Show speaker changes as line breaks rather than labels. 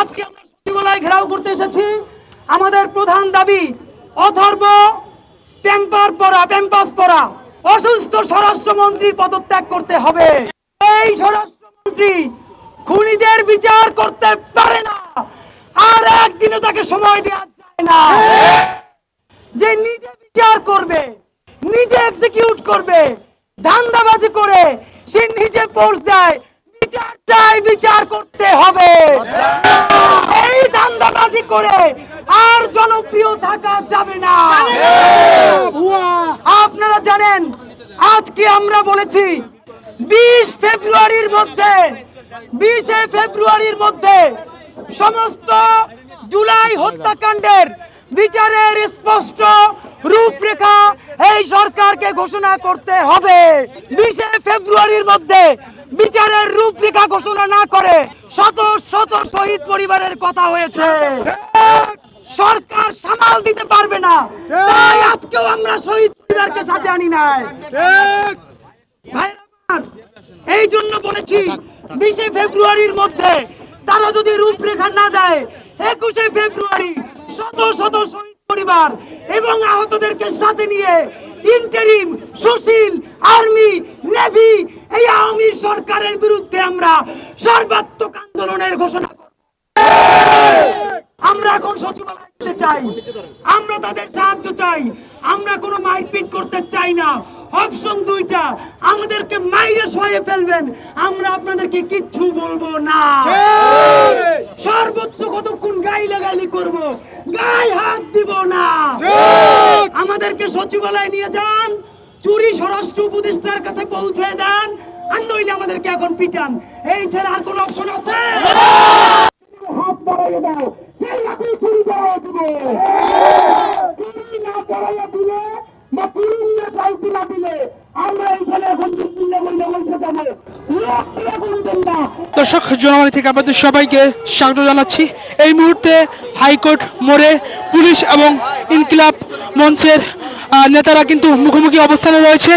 আজকে আমরা সচিবালয় ঘেরাও করতে এসেছি। আমাদের প্রধান দাবি, অথর্ব, প্যাম্পার পরা, প্যাম্পাস পরা, অসুস্থ স্বরাষ্ট্রমন্ত্রীর পদত্যাগ করতে হবে। এই স্বরাষ্ট্রমন্ত্রী খুনিদের বিচার করতে পারে না। আর একদিনও তাকে সময় দেওয়া যায় না। যে নিজে বিচার করবে, নিজে এক্সিকিউট করবে, ধান্দাবাজি করে, সে নিজে পোস্ট দেয়। বিচার বিচার করতে হবে। এই ধান্দাবাজি করে আর জনপ্রিয় থাকা যাবে না। আপনারা জানেন, আজকে আমরা বলেছি, বিশ ফেব্রুয়ারির মধ্যে, বিশে ফেব্রুয়ারির মধ্যে সমস্ত জুলাই হত্যাকাণ্ডের বিচারের স্পষ্ট রূপরেখা এই সরকারকে ঘোষণা করতে হবে। বিশে ফেব্রুয়ারির মধ্যে বিচারের রূপরেখা ঘোষণা না করে শত শত শহীদ পরিবারের কথা হয়েছে। সরকার সামাল দিতে পারবে না। তাই আজকেও আমরা শহীদ পরিবারকে সাথে আনি নাই। এই জন্য বলেছি, বিশে ফেব্রুয়ারির মধ্যে তারা যদি রূপরেখা না দেয়, একুশে ফেব্রুয়ারি শত শত শহীদ পরিবার এবং আহতদেরকে সাথে নিয়ে ইন্টারিম সুশীল আর্মি নেভি এই আওয়ামী সরকারের বিরুদ্ধে আমরা সর্বাত্মক আন্দোলনের ঘোষণা আমরা এখন সচিবালয় চাই। আমরা তাদের সাহায্য চাই। আমরা কোনো মারপিট করতে চাই না। অপশন দুইটা আমাদেরকে মাইরে সয়ে ফেলবেন। আমরা আপনাদেরকে কিচ্ছু বলব না। সর্বোচ্চ কতক্ষণ গাই লাগাইলি করব? গায়ে হাত দিব না। আমাদেরকে সচিবালয় নিয়ে যান। স্বরাষ্ট্র উপদেষ্টার কাছে পৌঁছে দেন আর নইলে আমাদেরকে এখন পিটান। এই ছাড়া আর কোন অপশন আছে?
হাত বাড়াইয়ে দাও। সেই আপনি চুরি করাই দিবে। চুরি না করাইয়া দিলে বা কুড়িয়ে পাল্টি না দিলে আমরা এইখানে এখন দুশ্চিন্তা বললে বলতে যাব। লোক দিয়ে বলবেন না।
দর্শক জনমানি থেকে আপনাদের সবাইকে স্বাগত জানাচ্ছি। এই মুহূর্তে হাইকোর্ট মোড়ে পুলিশ এবং ইনকিলাব মঞ্চের নেতারা কিন্তু মুখোমুখি অবস্থানে রয়েছে।